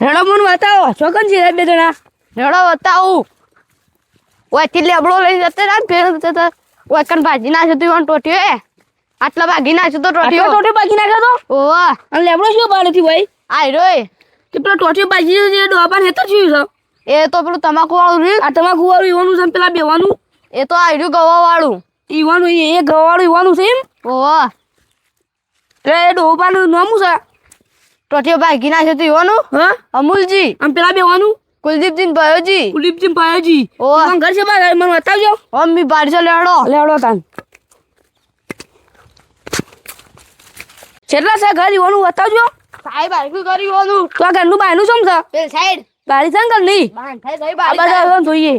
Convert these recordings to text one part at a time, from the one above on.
હેડો મને બતાવો ચોકન છે બે જણા? રેડો બતાવું ઓયથી લેબડો લઈ જતે ને ફેર જતે ઓય કન ભાજી ના જતી વન ટોટ્યો એ આટલા ભાગી ના જતો આટલો ટોટીઓ ટોટી બાકી નાખ્યો તો ઓ અને લેબડો શું પાડેથી ભાઈ? આય રોય. કે પેલો ટોટી બાજી જે ડોબાન હેતર શું છે. એ તો પેલું તમાકુ વાળું રીત આ તમાકુ વાળું ઈવાનું છે પેલા બેવાનું? એ તો રહ્યું ગવા વાળું ઈવાનું એ ગવા વાળું ઈવાનું છે એમ? ઓ એ ડોબાનું નામું છે? ટોટીઓ ભાગી છે તું યોનું હા? અમૂલજી. આમ પેલા બેવાનું કુલદીપજી ભાયોજી. કુલદીપજી ભાયોજી. ઓ ઘર છે બહાર? મને બતાવજો. મમ્મી છે લેડો લેવડો. તાન. કેટલા છે ઘર યોનું બતાવજો. સાહેબ આખું કરી યોનું તો ઘરનું બાયનું શું છે? પેલ સાઈડ. બારી છે ને ઘર નહીં બાંધ થાય સાહેબ આ બધા. જોઈએ.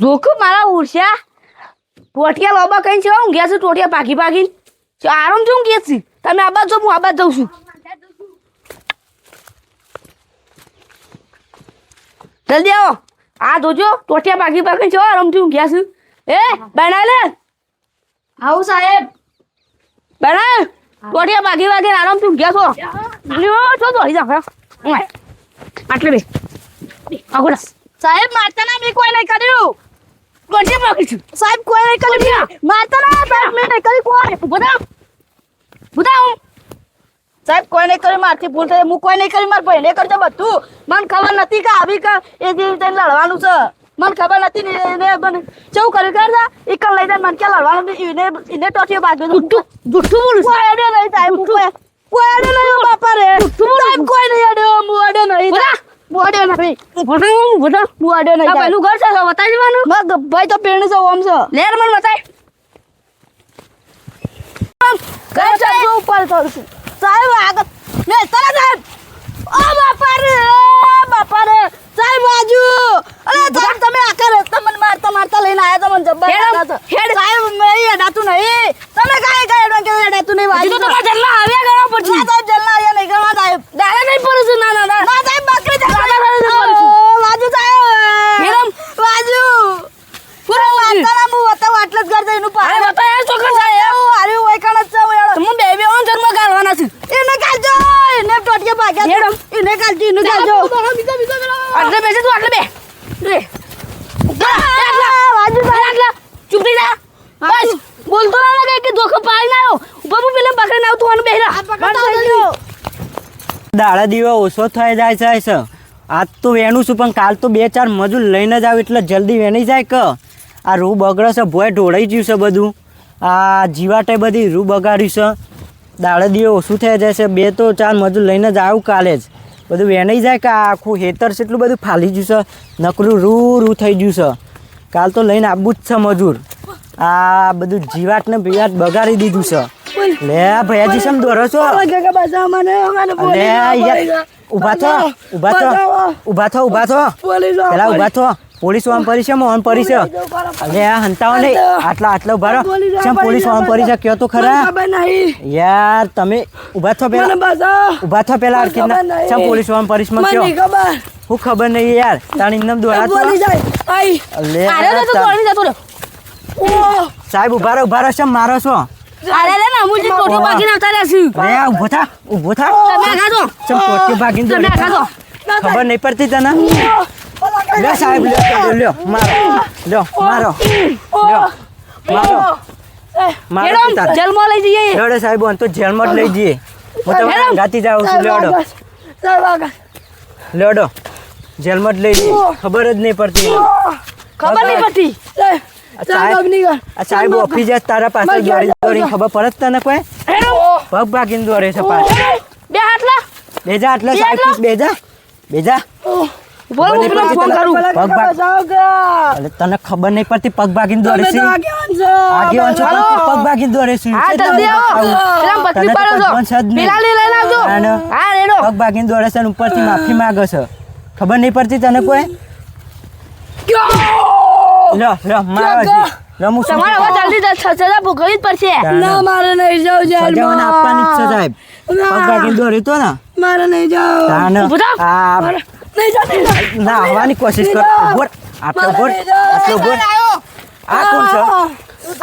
જોખું મારા ઉર્સ્યા ટોટિયા લોબા કઈ છે હું ગયા છું ટોટિયા પાકી પાકી આરામ છું કે છે. તમે આ બાજુ હું આ બાજુ જઉં છું. જલ્દી આવો. આ જોજો ટોટિયા પાકી પાકી છો આરામ છું ગયા છું એ બેના લે આવું સાહેબ. બેના ટોટિયા પાકી પાકી આરામ તું ગયા છો? છો તો હઈ જાવ આટલે બે. આગળ સાહેબ મારતા ના મેં કોઈ નહીં કર્યું. ટોટિયા પાકી છું. સાહેબ કોઈ નહીં કર્યું. મારતા ના સાહેબ મેં નહીં કર્યું કોઈ. બતાવ બતાવ સાહેબ કોઈ નહીં કર્યું મારથી ભૂલ થઈ હું કોઈ નહીં કર્યું મારા ભાઈને કરજો બધું. મને ખબર નથી કે આવી કે એ જેવી રીતે લડવાનું છે. મને ખબર નથી ને એને મને કેવું કર્યું? કરતા એ કલ લઈ જાય મને ક્યાં લડવાનું એને એને ટોટીઓ બાજુ જુઠ્ઠું જુઠ્ઠું બોલું કોઈ અડે નહીં સાહેબ કોઈ કોઈ અડે નહીં બાપા રે સાહેબ કોઈ નહીં અડે હું અડે નહીં? હું અડ્યો નહીં. હું અડે નહીં પેલું ઘર છે બતાવી દેવાનું. ભાઈ તો પેણ છે ઓમ છે. લેર મને બતાય. કઈ સાહેબ હું ઉપર કરું છું. સાહેબ આગળ. લે તરત સાહેબ. ઓ બાપા રે બાપા રે સાહેબ બાજુ. અરે સાહેબ તમે આખા રસ્તા મને મારતા મારતા લઈને આયા તમને મને જબ્બર હેડ. સાહેબ મેં અડાતું નહીં. તમે કાંઈ કાંઈ અડવા કે અડાતું નહીં વાજી તો તમે જલ્લા આવ્યા કરવા પછી ના સાહેબ જલ્લા આવ્યા નહીં કરવા સાહેબ. દાડા નહીં પડું છું ના ના ના. સાહેબ બકરી જલ્લા દાદા દાદા. બાજુ સાહેબ. બાજુ. પૂરો મારતા હું બતાવું આટલે જ ઘર જઈને પાડે બતાય ચોકન સાહેબ હારું હોય કણ જ છે ઓયાળો. તમે બે બે ઓન જન્મ કાઢવાના છે એને કાઢજો એને ટોટિયા ભાગ્યા એને કાઢજો એને કાઢજો આટલે બેસે તું આટલે બે. રે. આ, આટલા. ચૂપ થઈ જા. બસ. બોલતો ના લાગે કે ધોખો પાડી ના ઉપર હું પેલા પકડીને આવું તું આનું બેહરા બંધ થઈ ગયો. દાડા દીવા ઓછો થઈ જાય છે. આજ તો વેણું છું પણ કાલ તો બે ચાર મજૂર લઈને જ આવ એટલે જલ્દી વેણી જાય કે. આ રૂ બગડે છે ભોય ઢોળાઈ ગયું છે બધું. આ જીવાટે બધી રૂ બગાડ્યું છે. દાડા દીવા ઓછું થઈ જાય છે. બે તો ચાર મજૂર લઈને જ આવું કાલે જ. બધું વેણાઈ જાય કે આખું હેતર છે એટલું બધું ફાલી ગયું છે. નકરું રૂ રૂ થઈ ગયું છે. કાલ તો લઈને આવવું જ છે મજૂર. આ બધું જીવાટ ને પીવાટ બગાડી દીધું છે. લે ભૈયાજી સમ દોરો છો? લે યાર ઊભા થો ઊભા થો ઊભા થો ઊભા થો. પેલા ઊભા થો. પોલીસ વામ પરી છે મોહન પરી છે. અલે આ હંતાવો નહીં. આટલા આટલા ભરો ચમ પોલીસ વામ પરી છે? કયો તો ખરા? યાર તમે ઊભા થો પેલા. ઊભા ઊભા થો પેલા ખબર ચમ પોલીસ વામ પરીશમાં કયો? હું ખબર નહીં યાર. તાણી ઇન્દમ દોરા તો અલે અરે તો તું જતો રહ્યો ઓ સાહેબ ઊભા રહો ઊભા રહો. ચમ મારો છો? અરે રે ના મુજી ટોટી બાકીને આવતા રહેશું અરે રે ઊભો થા ઊભો થા. તમે ખાજો ચમ ટોટકી ભાગીને તમે ખાજો ખબર નહીં પડતી તને? લે સાહેબ લ્યો લ્યો મારો. લ્યો મારો. લ્યો મારો. મારો. જેલમાં લઈ જઈએ. લેવડો સાહેબ તો જેલમાં જ લઈ જઈએ. હું તમને ગાતી જાઉં છું લેડો લેડો જેલમાં જ લઈ જઈએ. ખબર જ નહીં પડતી. ખબર નહીં પડતી. સાહેબ ઓફિસે જ તારા પાસે મારી દોડી ખબર પડે તને કોઈ? પગ ભાગીને દોડે છે પાછો. બે હાટલા. બેજા એટલે સાહેબ બેજા બેજા બોલ પેલો ફોન? કરું. પગ ભાગ તને ખબર નહીં પડતી પગ ભાગીને દોડે તમે છે. આગેવાન છો. પગ ભાગીને દોડે છે. હા જલ્દી આવો. પેલા બકરી પાડો છો. કોઈ ભોંસ જ નહીં. પેલા લઈને આવજો. હા, રેડો. પગ ભાગીને દોડે છે ઉપરથી માફી માંગે છે. ખબર નહીં પડતી તને કોઈ? લો લો મારો હજી. લો હું શું તમારે હવે જલ્દી સજા ભોગવવી જ પડશે. ના મારે નહીં જાવ આપવાની છે સાહેબ. પગ ભાગીને દોડ્યો તો ને? મારે નહીં જાવ. આ. ના આવવાની કોશિશ કર. ઊભો રહે. આટલો ઊભો રહે. આટલો ઊભો આ કોણ છે?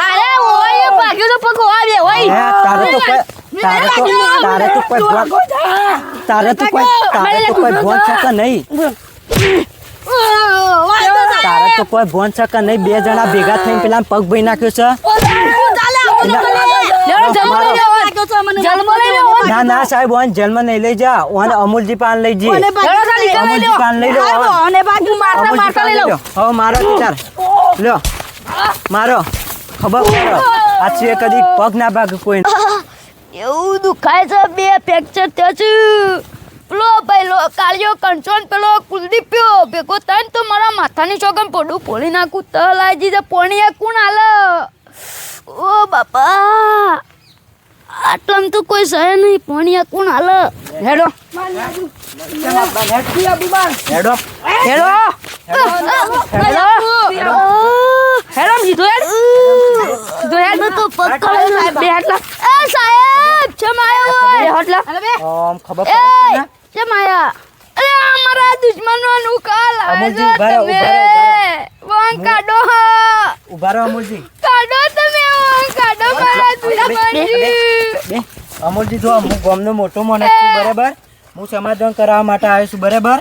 અરે ઓય ભાગ્યો તો પગ હોવા દે હે, ઓય તારે તો કોઈ તારે તો તારે તો કોઈ ભોન તારે તો કોઈ તારે તો કોઈ ભોન કે નહીં. તારે તો કોઈ ભોન કે નહીં. બે જણા ભેગા થઈને પેલા પગ ભાઈ નાખ્યો છે. લેવડો છો મને જાઓ. લઈ જાઓ. ના ના સાહેબ ઓન જેલમાં નહીં લઈ જા. ઓન અમૂલજી પાન લઈ જી અમૂલજી પાન લઈ લો ઓન. અને બાકી મારતા મારતા લઈ લો હો મારો વિચાર. લ્યો. મારો. ખબર પડો આ છે કદી પગ ના ભાગ કોઈ એવું દુખાય છે બે ફ્રેક્ચર થયો છે. પેલો લો કાળિયો કંચોન પેલો કુલદીપ પ્યો ભેગો તન તો મારા માથાની ચોગમ પડું પોળી નાખું તો લાજી જે પોણીએ કુણ હાલ ઓ બાપા. આટલામાં તો કોઈ સહે નહીં પોણિયા કોણ હાલ હેડો હેડો હેડો હેડો હેડો સીધો હેડ સીધો હેડ તો પગ બે હાટલા એ સાહેબ ચમાયો બે હાટલા આમ ખબર પડે છે ને? અરે આ મારા કાલ આવે અમુલજી, છે તમે ઊભા કાઢો તમે કાઢો મારા દુશ્મનજી બે. અમૂલજી જો હું ગામનો મોટો માણસ છું બરાબર? હું સમાધાન કરાવવા માટે આવ્યો છું બરાબર?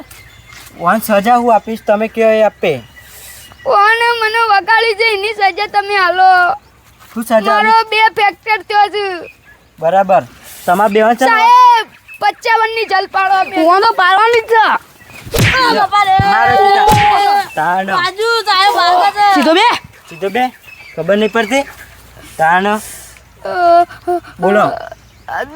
વાન સજા હું આપીશ તમે કયો એ આપે. ઓને મને વગાડી છે એની સજા તમે હાલો શું સજા મારો બે ફેક્ટર થયો છે. બરાબર. તમારે બે છે ને? સાહેબ પચાવનની જલ પાડો હું તો પાડવાની જ મારો સીધા. સીધો બે. સીધો બે? ખબર નહીં પડતી? તાણ. બોલો.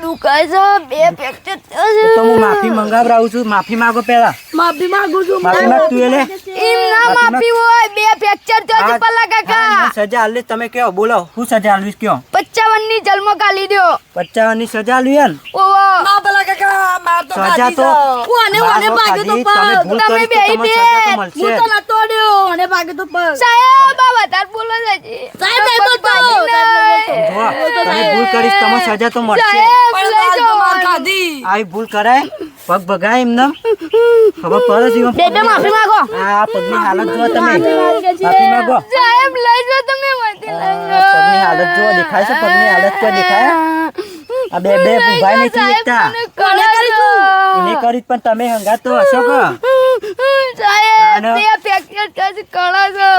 દુખાય છે બે ફ્રેક્ચર થયો તો હું માફી મંગાવરાવું છું. માફી માંગો પહેલા. માફી માંગુ છું માફી માંગ તું એટલે એમ ના માફી હોય બે ફ્રેક્ચર થયો છે પલ્લા કાકા સજા આલી તમે કયો બોલો શું સજા આલવીશ કયો? પચાવનની જન્મ કાલી દો. પચાવનની સજા આલવી હે ને? ઓવો પેલા કાકા માર તો સજા તો કોને કોને ભાગ્યો તો ખાધી, તમે ભૂલ તમે કરી તો બે તમને સજા તો બે. હું તો નતો અડ્યો અને ભાગ્યો તો પગ. સાહેબ આ વધારે બોલો છે તમે ભૂલ કરીશ તમને સજા તો મળશે. તો આવી ભૂલ કરાય. પગ ભગાય એમને. ખબર પડે છે એમાં બે બે માફી માંગો. આ પગની હાલત જો તમે. માફી માંગો સાહેબ લઈ જાઓ તમે મને લઈ આ પગની હાલત જો દેખાય છે? પગની હાલત કોઈ દેખાય. આ બે બે ભાઈ નથી એકતા. કોને એને કરી પણ તમે હંગાતો હશો કે? સાહેબ કળા છે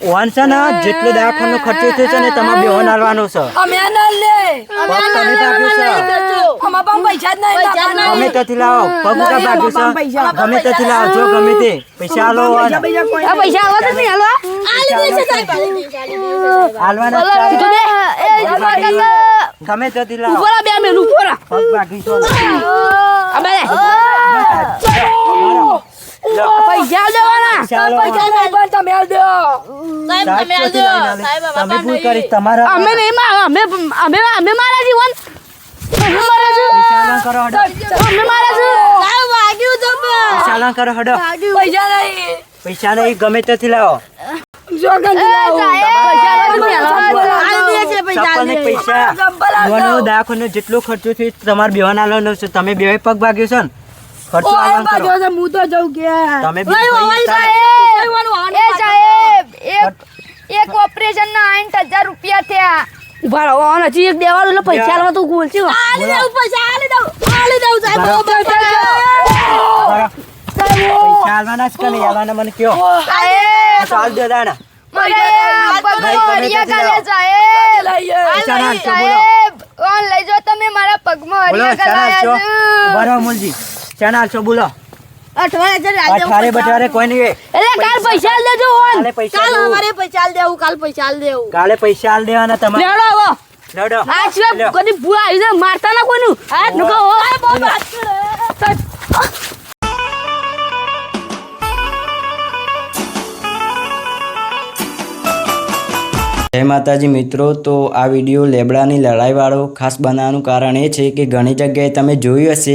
ઓન છે ને જેટલો દવાખાનો ખર્ચો થયો છે ને તમારે બેહોન નાલવાનો છે. અમે ના લે અમે તમે પાસે જ નહીં પૈસા જ લાવો. પગુકા બાજુ છે. ગમે ત્યાંથી લાવો જો ગમે તે. પૈસા લો આ પૈસા આવો તો નહીં? હાલો. આલવાના જ સીધો ચાલે. બે એ જમા ગમે ત્યાંથી લાવો. ઉપર બે મેલ ઉપર પગ ભાગી છો. અમે પૈસા દેવાના પૈસા આલો ઓન. નહીં પણ તમે આલ દો. સાહેબ ત્યાંથી લઈને આલે. તમે ભૂલ કરી તમારા અમે નહીં અમે અમે અમે મારા જીવન અમે મારા છે પૈસા આલવાનું કરો હડો. અમે મારા છે વાગ્યું તો પૈસા આલવાનું કરો હડો. પૈસા નહીં. પૈસા નહીં ગમે ત્યાંથી લાવો. જો એ સાહેબ પૈસા તમે હાલો. આલ દે. છે. પૈસા. ચપ્પલ ને પૈસા યુવાનો દવાખાનો જેટલો ખર્ચો છે તમારે બેવાન આલવાનો છે. તમે બે પગ ભાગ્યો છે ને. ખર્ચો હું તો જઉં કે તમે બે ઓય, ઓય, પૈસા સાહેબ એ સાહેબ એક એક ઓપરેશન ના આઠ હજાર રૂપિયા થયા. ઊભા હજી એક દેવાનું એટલે પૈસા આલવા તો ગોલ છે આલી દઉં પૈસા આલી દઉં આલી દઉં સાહેબ પૈસા. આલવાના છે કે આલવાના? મને કયો સાહેબ. આલ દે દાણા. મને આ પગમાં ભાઈ, તમે લઈ મારા પગમાં કરાયા છે ચાના છો બોલો. અઠવાડિયા બટવારે કોઈ નહીં. એટલે કાલ પૈસા આલ દેજો ઓન કાલ અમારે પૈસા આલ દેવું કાલ પૈસા આલ દેવું. કાલે પૈસા આલ દેવાના તમારે. લેડો આવો. લેડો. આ સિવાય કદી ભૂલા આવી જાય મારતા ના કોઈનું? નુકો જય માતાજી મિત્રો, તો આ વીડિયો લેબડાની લડાઈવાળો ખાસ બનાવવાનું કારણ એ છે કે ઘણી જગ્યાએ તમે જોયું હશે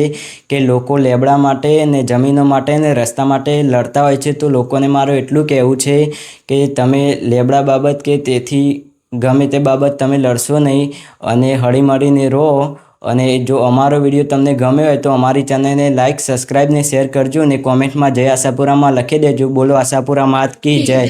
કે લોકો લેબડા માટે ને જમીનો માટે ને રસ્તા માટે લડતા હોય છે. તો લોકોને મારું એટલું કહેવું છે કે તમે લેબડા બાબત કે તેથી ગમે તે બાબત તમે લડશો નહીં અને હળીમળીને રહો. અને જો અમારો વીડિયો તમને ગમ્યો હોય તો અમારી ચેનલને લાઇક સબસ્ક્રાઈબ ને શેર કરજો અને કોમેન્ટમાં જય આશાપુરામાં લખી દેજો. બોલો આશાપુરા માત કી જય.